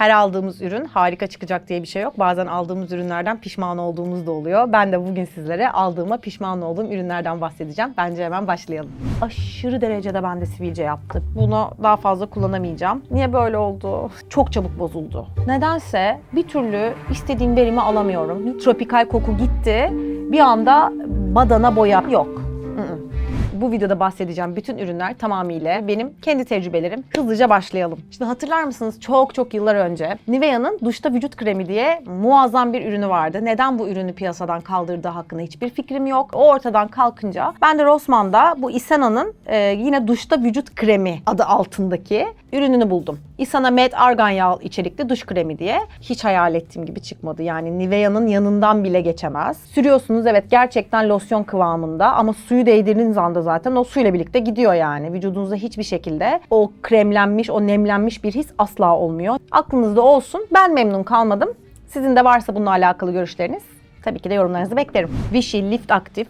Her aldığımız ürün harika çıkacak diye bir şey yok. Bazen aldığımız ürünlerden pişman olduğumuz da oluyor. Ben de bugün sizlere aldığıma pişman olduğum ürünlerden bahsedeceğim. Bence hemen başlayalım. Aşırı derecede bende sivilce yaptı. Bunu daha fazla kullanamayacağım. Niye böyle oldu? Çok çabuk bozuldu. Nedense bir türlü istediğim verimi alamıyorum. Tropikal koku gitti. Bir anda badana boya yok. Bu videoda bahsedeceğim bütün ürünler tamamıyla benim kendi tecrübelerim. Hızlıca başlayalım. Şimdi hatırlar mısınız çok çok yıllar önce Nivea'nın duşta vücut kremi diye muazzam bir ürünü vardı. Neden bu ürünü piyasadan kaldırdığı hakkında hiçbir fikrim yok. O ortadan kalkınca ben de Rossmann'da bu Isana'nın e, yine duşta vücut kremi adı altındaki ürününü buldum. Isana Med Argan Yağ içerikli duş kremi diye. Hiç hayal ettiğim gibi çıkmadı. Yani Nivea'nın yanından bile geçemez. Sürüyorsunuz evet gerçekten losyon kıvamında ama suyu değdirdiğiniz anda zaten o suyla birlikte gidiyor yani. Vücudunuzda hiçbir şekilde o kremlenmiş, o nemlenmiş bir his asla olmuyor. Aklınızda olsun. Ben memnun kalmadım. Sizin de varsa bununla alakalı görüşleriniz tabii ki de yorumlarınızı beklerim. Vichy Lift Active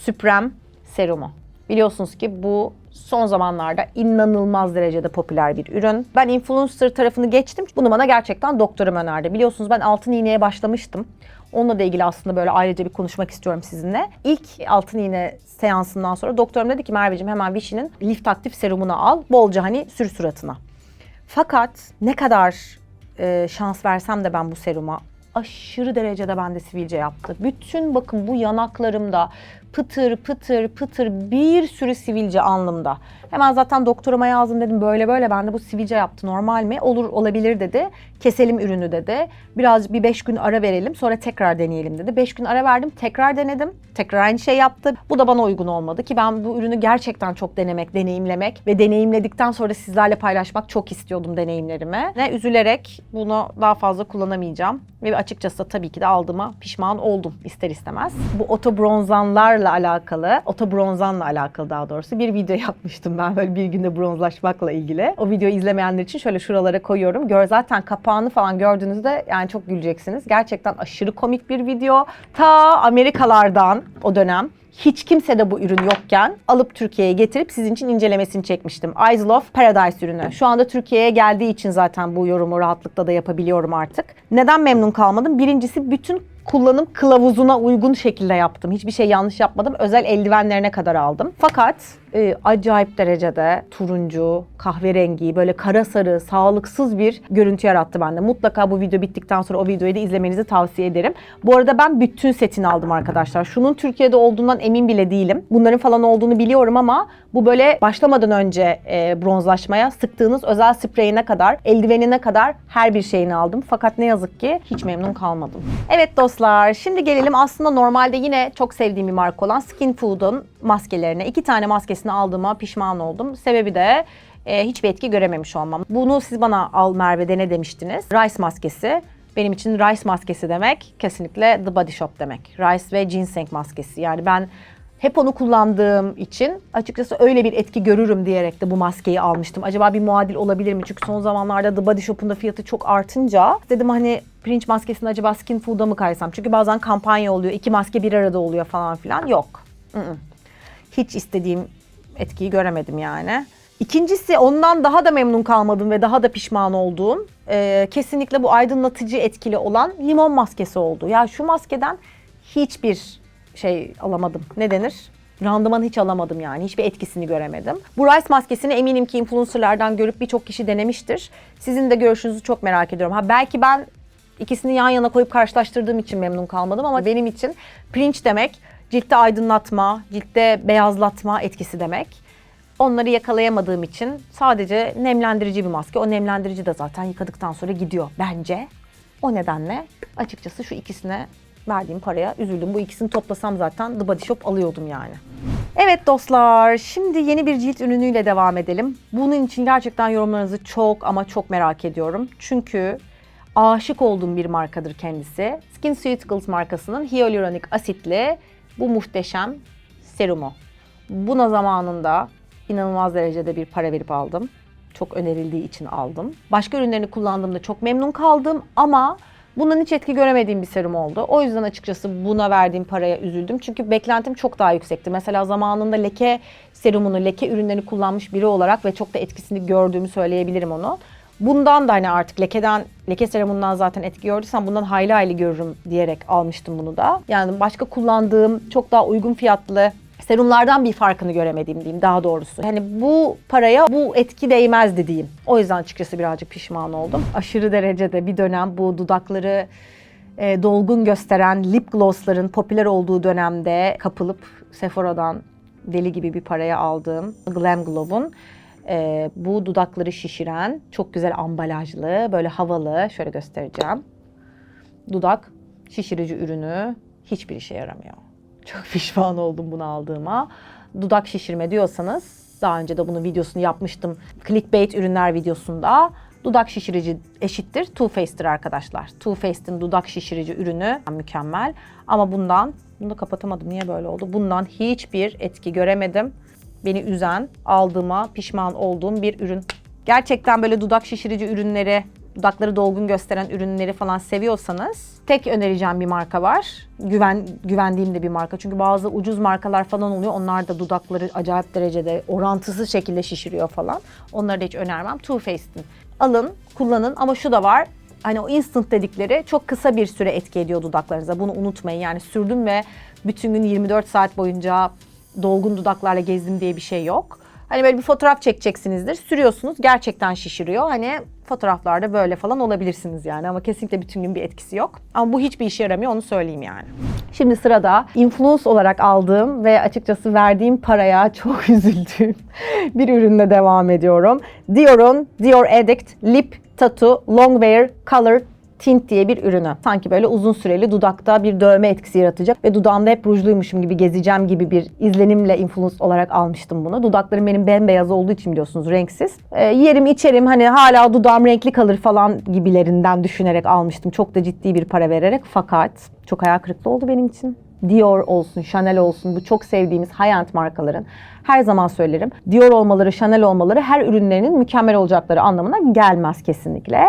Supreme Serumu. Biliyorsunuz ki bu son zamanlarda inanılmaz derecede popüler bir ürün. Ben influencer tarafını geçtim. Bunu bana gerçekten doktorum önerdi. Biliyorsunuz ben altın iğneye başlamıştım. Onunla da ilgili aslında böyle ayrıca bir konuşmak istiyorum sizinle. İlk altın iğne seansından sonra doktorum dedi ki Merveciğim hemen Vichy'nin Lift Active serumunu al. Bolca hani sür suratına. Fakat ne kadar e, şans versem de ben bu seruma aşırı derecede bende sivilce yaptı. Bütün bakın bu yanaklarımda pıtır pıtır pıtır bir sürü sivilce alnımda. Hemen zaten doktoruma yazdım dedim böyle böyle bende bu sivilce yaptı normal mi? Olur olabilir dedi. Keselim ürünü dedi. Birazcık bir 5 gün ara verelim sonra tekrar deneyelim dedi. 5 gün ara verdim tekrar denedim. Tekrar aynı şey yaptı. Bu da bana uygun olmadı ki ben bu ürünü gerçekten çok denemek, deneyimlemek ve deneyimledikten sonra sizlerle paylaşmak çok istiyordum deneyimlerimi. Ve üzülerek bunu daha fazla kullanamayacağım. Ve açıkçası tabii ki de aldığıma pişman oldum ister istemez. Bu oto bronzanlarla alakalı, oto bronzanla alakalı daha doğrusu bir video yapmıştım ben böyle bir günde bronzlaşmakla ilgili. O videoyu izlemeyenler için şöyle şuralara koyuyorum. Gör zaten kapağını falan gördüğünüzde yani çok güleceksiniz. Gerçekten aşırı komik bir video. Ta Amerikalardan o dönem hiç kimse de bu ürün yokken alıp Türkiye'ye getirip sizin için incelemesini çekmiştim. Eyes Love Paradise ürünü. Şu anda Türkiye'ye geldiği için zaten bu yorumu rahatlıkla da yapabiliyorum artık. Neden memnun kalmadım? Birincisi bütün kullanım kılavuzuna uygun şekilde yaptım. Hiçbir şey yanlış yapmadım. Özel eldivenlerine kadar aldım. Fakat e, acayip derecede turuncu, kahverengi, böyle kara sarı, sağlıksız bir görüntü yarattı bende. Mutlaka bu video bittikten sonra o videoyu da izlemenizi tavsiye ederim. Bu arada ben bütün setini aldım arkadaşlar. Şunun Türkiye'de olduğundan emin bile değilim. Bunların falan olduğunu biliyorum ama bu böyle başlamadan önce e, bronzlaşmaya sıktığınız özel spreyine kadar, eldivenine kadar her bir şeyini aldım. Fakat ne yazık ki hiç memnun kalmadım. Evet dostlar, şimdi gelelim aslında normalde yine çok sevdiğim bir marka olan Skin Food'un maskelerine. İki tane maskesini aldığıma pişman oldum. Sebebi de e, hiçbir etki görememiş olmam. Bunu siz bana al Merve dene demiştiniz. Rice maskesi. Benim için Rice maskesi demek kesinlikle The Body Shop demek. Rice ve ginseng maskesi. Yani ben hep onu kullandığım için açıkçası öyle bir etki görürüm diyerek de bu maskeyi almıştım. Acaba bir muadil olabilir mi? Çünkü son zamanlarda The Body Shop'un da fiyatı çok artınca dedim hani pirinç maskesini acaba Skin Food'a mı kaysam? Çünkü bazen kampanya oluyor, iki maske bir arada oluyor falan filan. Yok. Hiç istediğim etkiyi göremedim yani. İkincisi ondan daha da memnun kalmadım ve daha da pişman olduğum e, kesinlikle bu aydınlatıcı etkili olan limon maskesi oldu. Ya şu maskeden hiçbir şey alamadım. Ne denir? Randıman hiç alamadım yani. Hiçbir etkisini göremedim. Bu Rice maskesini eminim ki influencerlardan görüp birçok kişi denemiştir. Sizin de görüşünüzü çok merak ediyorum. Ha belki ben ikisini yan yana koyup karşılaştırdığım için memnun kalmadım ama benim için pirinç demek ciltte aydınlatma, ciltte beyazlatma etkisi demek. Onları yakalayamadığım için sadece nemlendirici bir maske. O nemlendirici de zaten yıkadıktan sonra gidiyor bence. O nedenle açıkçası şu ikisine verdiğim paraya üzüldüm. Bu ikisini toplasam zaten The Body Shop alıyordum yani. Evet dostlar, şimdi yeni bir cilt ürünüyle devam edelim. Bunun için gerçekten yorumlarınızı çok ama çok merak ediyorum. Çünkü aşık olduğum bir markadır kendisi. SkinCeuticals markasının hyaluronik asitli bu muhteşem serumu. Buna zamanında inanılmaz derecede bir para verip aldım. Çok önerildiği için aldım. Başka ürünlerini kullandığımda çok memnun kaldım ama bundan hiç etki göremediğim bir serum oldu. O yüzden açıkçası buna verdiğim paraya üzüldüm. Çünkü beklentim çok daha yüksekti. Mesela zamanında leke serumunu, leke ürünlerini kullanmış biri olarak ve çok da etkisini gördüğümü söyleyebilirim onu. Bundan da hani artık lekeden, leke serumundan zaten etki gördüysem bundan hayli hayli görürüm diyerek almıştım bunu da. Yani başka kullandığım çok daha uygun fiyatlı serumlardan bir farkını göremedim diyeyim daha doğrusu. Hani bu paraya bu etki değmezdi diyeyim. O yüzden açıkçası birazcık pişman oldum. Aşırı derecede bir dönem bu dudakları e, dolgun gösteren lip glossların popüler olduğu dönemde kapılıp Sephora'dan deli gibi bir paraya aldığım Glam Glow'un e, bu dudakları şişiren çok güzel ambalajlı böyle havalı şöyle göstereceğim. Dudak şişirici ürünü hiçbir işe yaramıyor. Çok pişman oldum bunu aldığıma. Dudak şişirme diyorsanız daha önce de bunun videosunu yapmıştım. Clickbait ürünler videosunda. Dudak şişirici eşittir Too Faced'tir arkadaşlar. Too Faced'in dudak şişirici ürünü mükemmel. Ama bundan, bunu da kapatamadım niye böyle oldu? Bundan hiçbir etki göremedim. Beni üzen, aldığıma pişman olduğum bir ürün. Gerçekten böyle dudak şişirici ürünleri, dudakları dolgun gösteren ürünleri falan seviyorsanız tek önereceğim bir marka var. Güven güvendiğim de bir marka. Çünkü bazı ucuz markalar falan oluyor. Onlar da dudakları acayip derecede orantısız şekilde şişiriyor falan. Onları da hiç önermem. Too Faced'in. Alın, kullanın ama şu da var. Hani o instant dedikleri çok kısa bir süre etki ediyor dudaklarınıza. Bunu unutmayın. Yani sürdüm ve bütün gün 24 saat boyunca dolgun dudaklarla gezdim diye bir şey yok. Hani böyle bir fotoğraf çekeceksinizdir. Sürüyorsunuz gerçekten şişiriyor. Hani fotoğraflarda böyle falan olabilirsiniz yani ama kesinlikle bütün gün bir etkisi yok. Ama bu hiçbir işe yaramıyor onu söyleyeyim yani. Şimdi sırada influence olarak aldığım ve açıkçası verdiğim paraya çok üzüldüğüm bir ürünle devam ediyorum. Dior'un Dior Addict Lip Tattoo Longwear Color tint diye bir ürünü. Sanki böyle uzun süreli dudakta bir dövme etkisi yaratacak ve dudağımda hep rujluymuşum gibi gezeceğim gibi bir izlenimle influence olarak almıştım bunu. Dudaklarım benim bembeyaz olduğu için biliyorsunuz renksiz. E, yerim içerim hani hala dudağım renkli kalır falan gibilerinden düşünerek almıştım. Çok da ciddi bir para vererek fakat çok hayal kırıklığı oldu benim için. Dior olsun, Chanel olsun bu çok sevdiğimiz high-end markaların her zaman söylerim. Dior olmaları, Chanel olmaları her ürünlerinin mükemmel olacakları anlamına gelmez kesinlikle.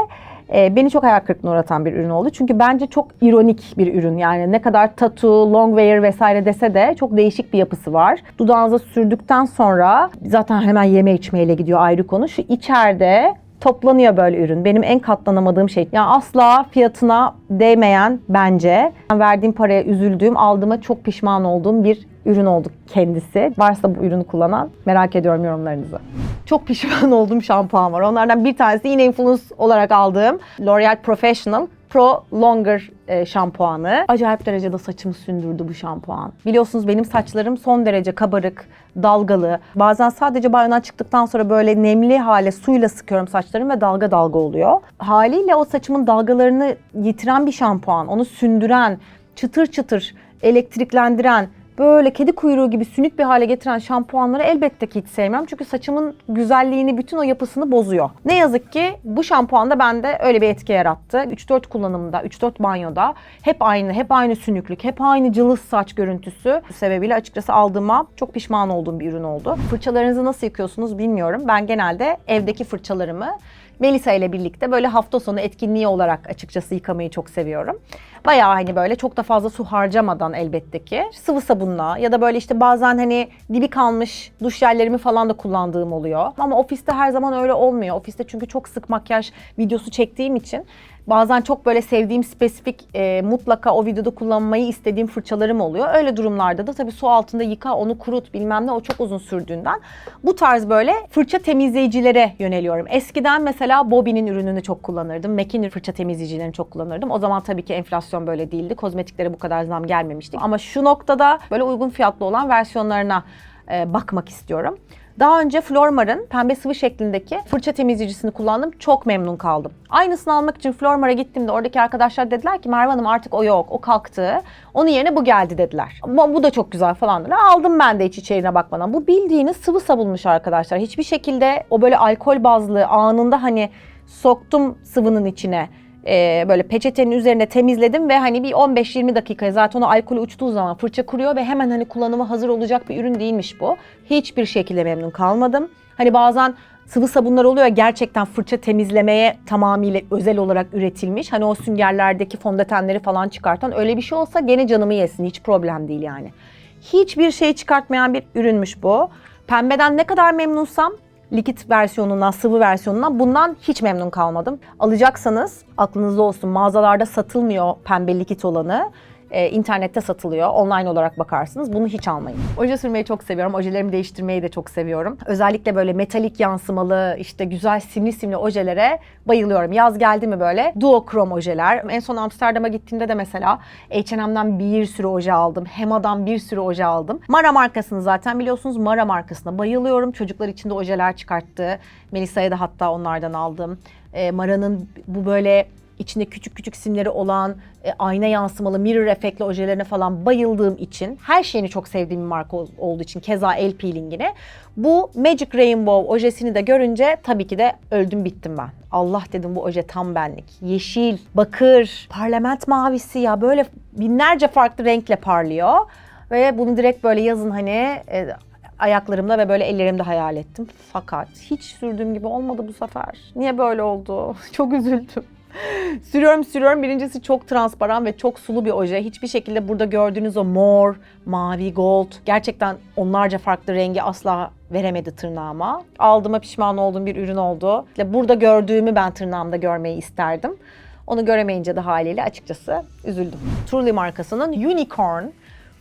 Ee, beni çok hayal kırıklığına uğratan bir ürün oldu. Çünkü bence çok ironik bir ürün. Yani ne kadar tattoo, long wear vesaire dese de çok değişik bir yapısı var. Dudağınıza sürdükten sonra zaten hemen yeme içmeyle gidiyor ayrı konu. Şu içeride toplanıyor böyle ürün. Benim en katlanamadığım şey. Yani asla fiyatına değmeyen bence. Ben verdiğim paraya üzüldüğüm, aldığıma çok pişman olduğum bir ürün oldu kendisi. Varsa bu ürünü kullanan merak ediyorum yorumlarınızı. Çok pişman olduğum şampuan var. Onlardan bir tanesi yine influence olarak aldığım L'Oreal Professional Pro Longer e, şampuanı. Acayip derecede saçımı sündürdü bu şampuan. Biliyorsunuz benim saçlarım son derece kabarık, dalgalı. Bazen sadece banyodan çıktıktan sonra böyle nemli hale suyla sıkıyorum saçlarım ve dalga dalga oluyor. Haliyle o saçımın dalgalarını yitiren bir şampuan, onu sündüren, çıtır çıtır elektriklendiren, böyle kedi kuyruğu gibi sünük bir hale getiren şampuanları elbette ki hiç sevmem. Çünkü saçımın güzelliğini, bütün o yapısını bozuyor. Ne yazık ki bu şampuan da bende öyle bir etki yarattı. 3-4 kullanımda, 3-4 banyoda hep aynı, hep aynı sünüklük, hep aynı cılız saç görüntüsü sebebiyle açıkçası aldığıma çok pişman olduğum bir ürün oldu. Fırçalarınızı nasıl yıkıyorsunuz bilmiyorum. Ben genelde evdeki fırçalarımı Melisa ile birlikte böyle hafta sonu etkinliği olarak açıkçası yıkamayı çok seviyorum. Bayağı hani böyle çok da fazla su harcamadan elbette ki sıvı sabunla ya da böyle işte bazen hani dibi kalmış duş jellerimi falan da kullandığım oluyor. Ama ofiste her zaman öyle olmuyor. Ofiste çünkü çok sık makyaj videosu çektiğim için Bazen çok böyle sevdiğim spesifik e, mutlaka o videoda kullanmayı istediğim fırçalarım oluyor. Öyle durumlarda da tabii su altında yıka onu kurut bilmem ne o çok uzun sürdüğünden bu tarz böyle fırça temizleyicilere yöneliyorum. Eskiden mesela Bobby'nin ürününü çok kullanırdım. MAC'in fırça temizleyicilerini çok kullanırdım. O zaman tabii ki enflasyon böyle değildi. Kozmetiklere bu kadar zam gelmemişti. Ama şu noktada böyle uygun fiyatlı olan versiyonlarına e, bakmak istiyorum. Daha önce Flormar'ın pembe sıvı şeklindeki fırça temizleyicisini kullandım. Çok memnun kaldım. Aynısını almak için Flormar'a gittiğimde oradaki arkadaşlar dediler ki Merve Hanım artık o yok, o kalktı. Onun yerine bu geldi dediler. Bu, bu da çok güzel falan dediler. Aldım ben de hiç içeriğine bakmadan. Bu bildiğiniz sıvı sabunmuş arkadaşlar. Hiçbir şekilde o böyle alkol bazlı anında hani soktum sıvının içine e, böyle peçetenin üzerine temizledim ve hani bir 15-20 dakika zaten o alkolü uçtuğu zaman fırça kuruyor ve hemen hani kullanıma hazır olacak bir ürün değilmiş bu. Hiçbir şekilde memnun kalmadım. Hani bazen sıvı sabunlar oluyor gerçekten fırça temizlemeye tamamıyla özel olarak üretilmiş. Hani o süngerlerdeki fondötenleri falan çıkartan öyle bir şey olsa gene canımı yesin hiç problem değil yani. Hiçbir şey çıkartmayan bir ürünmüş bu. Pembeden ne kadar memnunsam likit versiyonundan, sıvı versiyonundan bundan hiç memnun kalmadım. Alacaksanız aklınızda olsun mağazalarda satılmıyor pembe likit olanı. Ee, internette satılıyor. Online olarak bakarsınız. Bunu hiç almayın. Oje sürmeyi çok seviyorum. Ojelerimi değiştirmeyi de çok seviyorum. Özellikle böyle metalik yansımalı, işte güzel simli simli ojelere bayılıyorum. Yaz geldi mi böyle duokrom ojeler. En son Amsterdam'a gittiğimde de mesela H&M'den bir sürü oje aldım. Hema'dan bir sürü oje aldım. Mara markasını zaten biliyorsunuz. Mara markasına bayılıyorum. Çocuklar için de ojeler çıkarttı. Melisa'ya da hatta onlardan aldım. Ee, Mara'nın bu böyle içinde küçük küçük simleri olan e, ayna yansımalı mirror efektli ojelerine falan bayıldığım için her şeyini çok sevdiğim bir marka ol- olduğu için keza el peelingini bu Magic Rainbow ojesini de görünce tabii ki de öldüm bittim ben. Allah dedim bu oje tam benlik. Yeşil, bakır, parlament mavisi ya böyle binlerce farklı renkle parlıyor ve bunu direkt böyle yazın hani e, ayaklarımda ve böyle ellerimde hayal ettim. Fakat hiç sürdüğüm gibi olmadı bu sefer. Niye böyle oldu? Çok üzüldüm. Sürüyorum sürüyorum. Birincisi çok transparan ve çok sulu bir oje. Hiçbir şekilde burada gördüğünüz o mor, mavi, gold gerçekten onlarca farklı rengi asla veremedi tırnağıma. Aldığıma pişman olduğum bir ürün oldu. İşte burada gördüğümü ben tırnağımda görmeyi isterdim. Onu göremeyince de haliyle açıkçası üzüldüm. Truly markasının Unicorn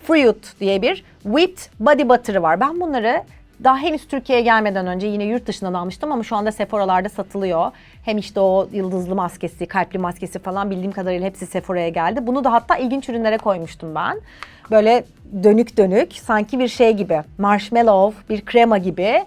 Fruit diye bir whipped body butter'ı var. Ben bunları daha henüz Türkiye'ye gelmeden önce yine yurt dışından almıştım ama şu anda Sephora'larda satılıyor. Hem işte o yıldızlı maskesi, kalpli maskesi falan bildiğim kadarıyla hepsi Sephora'ya geldi. Bunu da hatta ilginç ürünlere koymuştum ben. Böyle dönük dönük sanki bir şey gibi marshmallow, bir krema gibi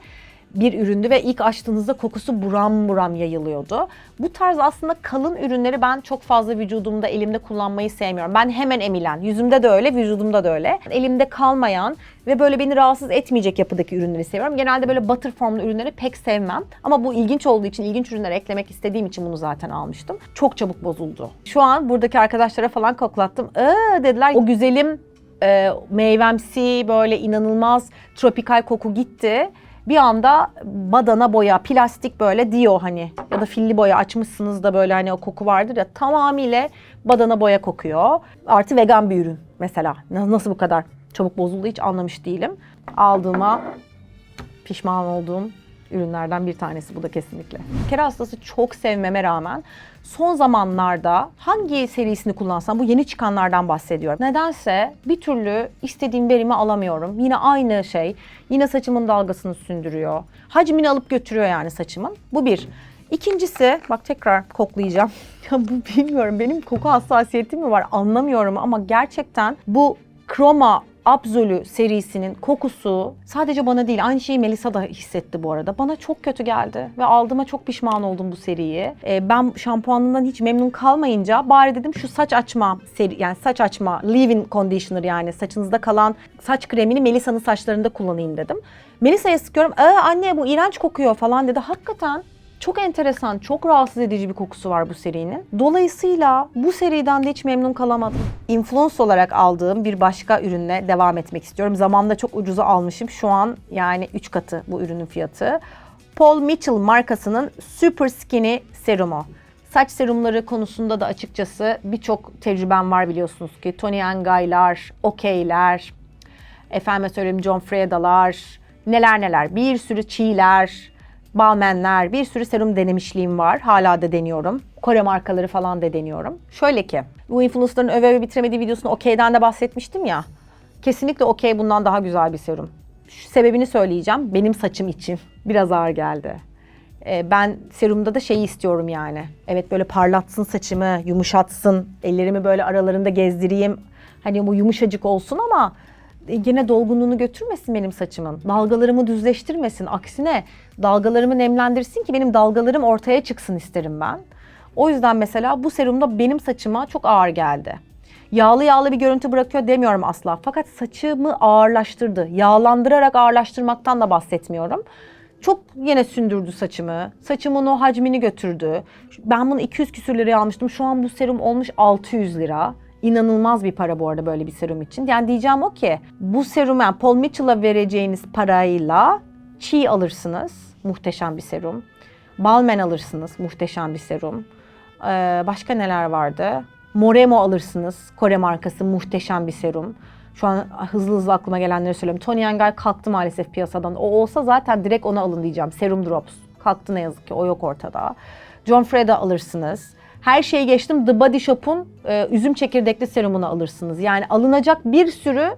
bir üründü ve ilk açtığınızda kokusu buram buram yayılıyordu. Bu tarz aslında kalın ürünleri ben çok fazla vücudumda elimde kullanmayı sevmiyorum. Ben hemen emilen, yüzümde de öyle, vücudumda da öyle. Elimde kalmayan ve böyle beni rahatsız etmeyecek yapıdaki ürünleri seviyorum. Genelde böyle butter formlu ürünleri pek sevmem. Ama bu ilginç olduğu için, ilginç ürünler eklemek istediğim için bunu zaten almıştım. Çok çabuk bozuldu. Şu an buradaki arkadaşlara falan koklattım. Iıı dediler o güzelim e, meyvemsi böyle inanılmaz tropikal koku gitti. Bir anda badana boya, plastik böyle diyor hani ya da filli boya açmışsınız da böyle hani o koku vardır ya tamamıyla badana boya kokuyor. Artı vegan bir ürün mesela. Na- Nasıl bu kadar çabuk bozuldu hiç anlamış değilim. Aldığıma pişman olduğum ürünlerden bir tanesi bu da kesinlikle. Kere hastası çok sevmeme rağmen son zamanlarda hangi serisini kullansam bu yeni çıkanlardan bahsediyorum. Nedense bir türlü istediğim verimi alamıyorum. Yine aynı şey. Yine saçımın dalgasını sündürüyor. Hacmini alıp götürüyor yani saçımın. Bu bir. İkincisi, bak tekrar koklayacağım. Ya bu bilmiyorum benim koku hassasiyetim mi var anlamıyorum ama gerçekten bu Chroma Absolu serisinin kokusu sadece bana değil aynı şeyi Melisa da hissetti bu arada. Bana çok kötü geldi ve aldığıma çok pişman oldum bu seriyi. Ee, ben şampuanından hiç memnun kalmayınca bari dedim şu saç açma seri yani saç açma leave-in conditioner yani saçınızda kalan saç kremini Melisa'nın saçlarında kullanayım dedim. Melisa'ya sıkıyorum. Ee, anne bu iğrenç kokuyor falan dedi. Hakikaten çok enteresan, çok rahatsız edici bir kokusu var bu serinin. Dolayısıyla bu seriden de hiç memnun kalamadım. Influence olarak aldığım bir başka ürünle devam etmek istiyorum. Zamanında çok ucuza almışım. Şu an yani 3 katı bu ürünün fiyatı. Paul Mitchell markasının Super Skinny serumu. Saç serumları konusunda da açıkçası birçok tecrübem var biliyorsunuz ki. Tony Angay'lar, Okey'ler, efendime söyleyeyim John Frieda'lar, neler neler, bir sürü çiğler, balmenler, bir sürü serum denemişliğim var. Hala da deniyorum. Kore markaları falan da deniyorum. Şöyle ki, bu influencerların öve öve bitiremediği videosunu Okey'den de bahsetmiştim ya. Kesinlikle Okey bundan daha güzel bir serum. Şu sebebini söyleyeceğim. Benim saçım için biraz ağır geldi. Ee, ben serumda da şeyi istiyorum yani. Evet böyle parlatsın saçımı, yumuşatsın, ellerimi böyle aralarında gezdireyim. Hani bu yumuşacık olsun ama yine dolgunluğunu götürmesin benim saçımın. Dalgalarımı düzleştirmesin. Aksine dalgalarımı nemlendirsin ki benim dalgalarım ortaya çıksın isterim ben. O yüzden mesela bu serumda benim saçıma çok ağır geldi. Yağlı yağlı bir görüntü bırakıyor demiyorum asla. Fakat saçımı ağırlaştırdı. Yağlandırarak ağırlaştırmaktan da bahsetmiyorum. Çok yine sündürdü saçımı. Saçımın o hacmini götürdü. Ben bunu 200 küsür liraya almıştım. Şu an bu serum olmuş 600 lira. İnanılmaz bir para bu arada böyle bir serum için. Yani diyeceğim o ki bu serum yani Paul Mitchell'a vereceğiniz parayla çiğ alırsınız. Muhteşem bir serum. Balmen alırsınız. Muhteşem bir serum. Ee, başka neler vardı? Moremo alırsınız. Kore markası muhteşem bir serum. Şu an hızlı hızlı aklıma gelenleri söylüyorum. Tony Engel kalktı maalesef piyasadan. O olsa zaten direkt ona alın diyeceğim. Serum Drops. Kalktı ne yazık ki o yok ortada. John Freda alırsınız. Her şeyi geçtim The Body Shop'un e, üzüm çekirdekli serumunu alırsınız. Yani alınacak bir sürü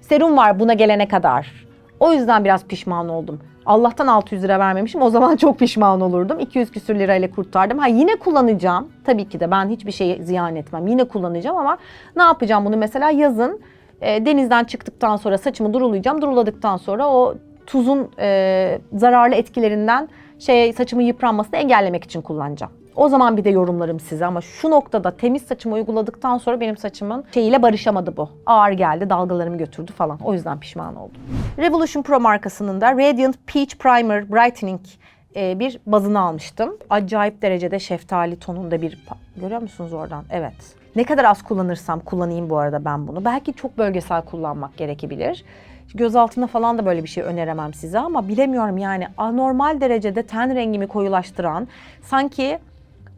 serum var buna gelene kadar. O yüzden biraz pişman oldum. Allah'tan 600 lira vermemişim. O zaman çok pişman olurdum. 200 küsür lirayla kurtardım. Ha yine kullanacağım. Tabii ki de ben hiçbir şeyi ziyan etmem. Yine kullanacağım ama ne yapacağım bunu mesela yazın e, denizden çıktıktan sonra saçımı durulayacağım. Duruladıktan sonra o tuzun e, zararlı etkilerinden şey saçımın yıpranmasını engellemek için kullanacağım. O zaman bir de yorumlarım size ama şu noktada temiz saçımı uyguladıktan sonra benim saçımın şeyiyle barışamadı bu. Ağır geldi, dalgalarımı götürdü falan. O yüzden pişman oldum. Revolution Pro markasının da Radiant Peach Primer Brightening e, bir bazını almıştım. Acayip derecede şeftali tonunda bir... Görüyor musunuz oradan? Evet. Ne kadar az kullanırsam kullanayım bu arada ben bunu. Belki çok bölgesel kullanmak gerekebilir. Göz altında falan da böyle bir şey öneremem size ama bilemiyorum yani anormal derecede ten rengimi koyulaştıran sanki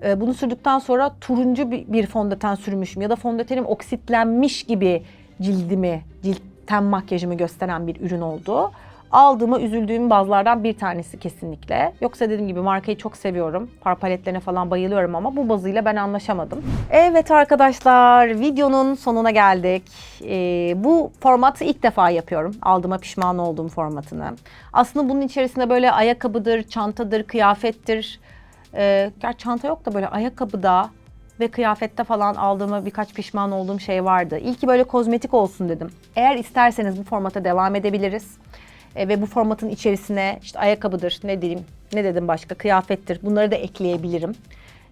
e, bunu sürdükten sonra turuncu bir, fondöten sürmüşüm ya da fondötenim oksitlenmiş gibi cildimi, cilt ten makyajımı gösteren bir ürün oldu. Aldığıma üzüldüğüm bazlardan bir tanesi kesinlikle. Yoksa dediğim gibi markayı çok seviyorum. Far paletlerine falan bayılıyorum ama bu bazıyla ben anlaşamadım. Evet arkadaşlar videonun sonuna geldik. Ee, bu formatı ilk defa yapıyorum. Aldığıma pişman olduğum formatını. Aslında bunun içerisinde böyle ayakkabıdır, çantadır, kıyafettir. Gerçi çanta yok da böyle ayakkabıda ve kıyafette falan aldığıma birkaç pişman olduğum şey vardı. İlki böyle kozmetik olsun dedim. Eğer isterseniz bu formata devam edebiliriz. E, ve bu formatın içerisine işte ayakkabıdır, ne diyeyim, ne dedim başka, kıyafettir bunları da ekleyebilirim.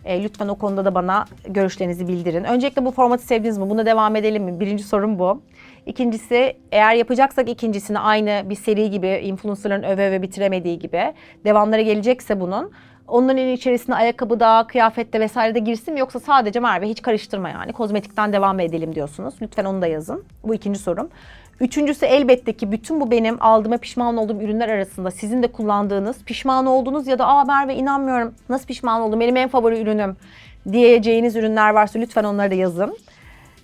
E, lütfen o konuda da bana görüşlerinizi bildirin. Öncelikle bu formatı sevdiniz mi? Buna devam edelim mi? Birinci sorum bu. İkincisi eğer yapacaksak ikincisini aynı bir seri gibi influencerların öve öve bitiremediği gibi devamları gelecekse bunun onların içerisine ayakkabı da, kıyafette vesaire de girsin mi yoksa sadece Merve hiç karıştırma yani kozmetikten devam edelim diyorsunuz. Lütfen onu da yazın. Bu ikinci sorum. Üçüncüsü elbette ki bütün bu benim aldığıma pişman olduğum ürünler arasında sizin de kullandığınız, pişman olduğunuz ya da aa Merve inanmıyorum nasıl pişman oldum benim en favori ürünüm diyeceğiniz ürünler varsa lütfen onları da yazın.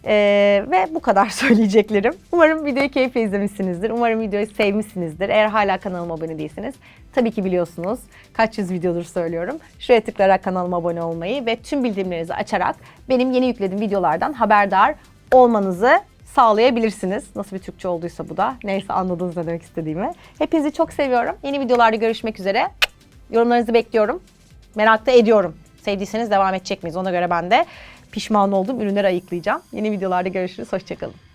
Ee, ve bu kadar söyleyeceklerim. Umarım videoyu keyifle izlemişsinizdir. Umarım videoyu sevmişsinizdir. Eğer hala kanalıma abone değilseniz tabii ki biliyorsunuz kaç yüz videodur söylüyorum. Şuraya tıklayarak kanalıma abone olmayı ve tüm bildirimlerinizi açarak benim yeni yüklediğim videolardan haberdar olmanızı sağlayabilirsiniz. Nasıl bir Türkçe olduysa bu da. Neyse anladınız ne demek istediğimi. Hepinizi çok seviyorum. Yeni videolarda görüşmek üzere. Yorumlarınızı bekliyorum. Merak da ediyorum. Sevdiyseniz devam edecek miyiz? Ona göre ben de pişman olduğum ürünleri ayıklayacağım. Yeni videolarda görüşürüz. Hoşçakalın.